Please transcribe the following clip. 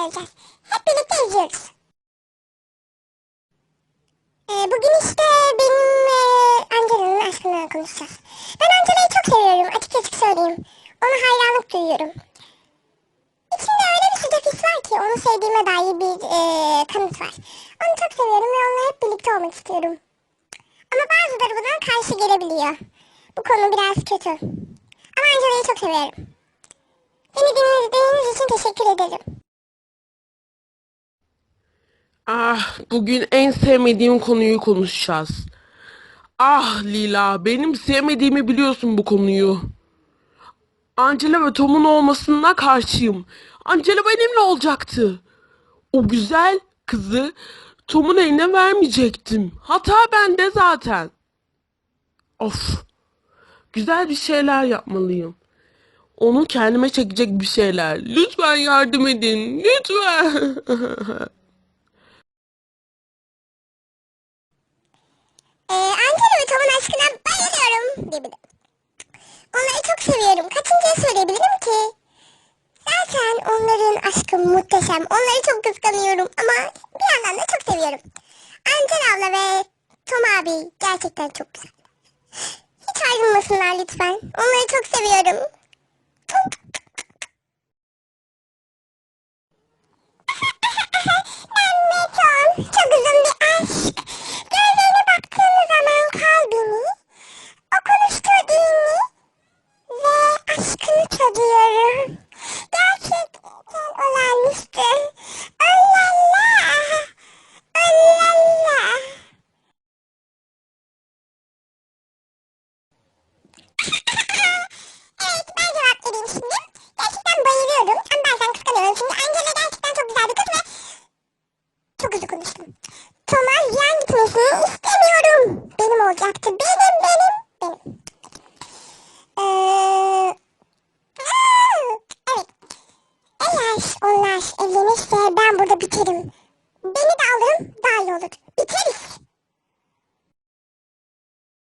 alacağız. Hep birlikte izliyoruz. Ee, bugün işte benim e, Angela'nın aşkından konuşacağız. Ben Angela'yı çok seviyorum. Açık açık söyleyeyim. Ona hayranlık duyuyorum. İçimde öyle bir sıcak his var ki onu sevdiğime dair bir e, kanıt var. Onu çok seviyorum ve onunla hep birlikte olmak istiyorum. Ama bazıları buna karşı gelebiliyor. Bu konu biraz kötü. Ama Angela'yı çok seviyorum. Beni dinlediğiniz için teşekkür ederim. Ah, bugün en sevmediğim konuyu konuşacağız. Ah Lila, benim sevmediğimi biliyorsun bu konuyu. Angela ve Tom'un olmasına karşıyım. Angela benimle olacaktı. O güzel kızı Tom'un eline vermeyecektim. Hata bende zaten. Of. Güzel bir şeyler yapmalıyım. Onu kendime çekecek bir şeyler. Lütfen yardım edin. Lütfen. Ee, Angela ve Tom'un aşkına diyebilirim. Onları çok seviyorum. Kaçıncıya söyleyebilirim ki? Zaten onların aşkı muhteşem. Onları çok kıskanıyorum ama bir yandan da çok seviyorum. Angela abla ve Tom abi gerçekten çok güzel. Hiç ayrılmasınlar lütfen. Onları çok seviyorum. ben ve Tom çok uzun bir aşk. Gözlerine baktığım zaman kalbimi, o konuştuğu dilini ve aşkını tadıyorum. Gerçekten olağanüstü. Allala. Allala. evet ben cevap vereyim şimdi. Gerçekten bayılıyorum. Ama bazen kıskanıyorum. Çünkü Angela gerçekten çok güzel bir kız ve çok hızlı konuştum. Tom'a gitmesini istemiyorum. Benim olacaktı. Benim, benim, benim. Ee, evet. Eğer onlar evlenirse ben burada biterim. Beni de alırım daha iyi olur. Biteriz.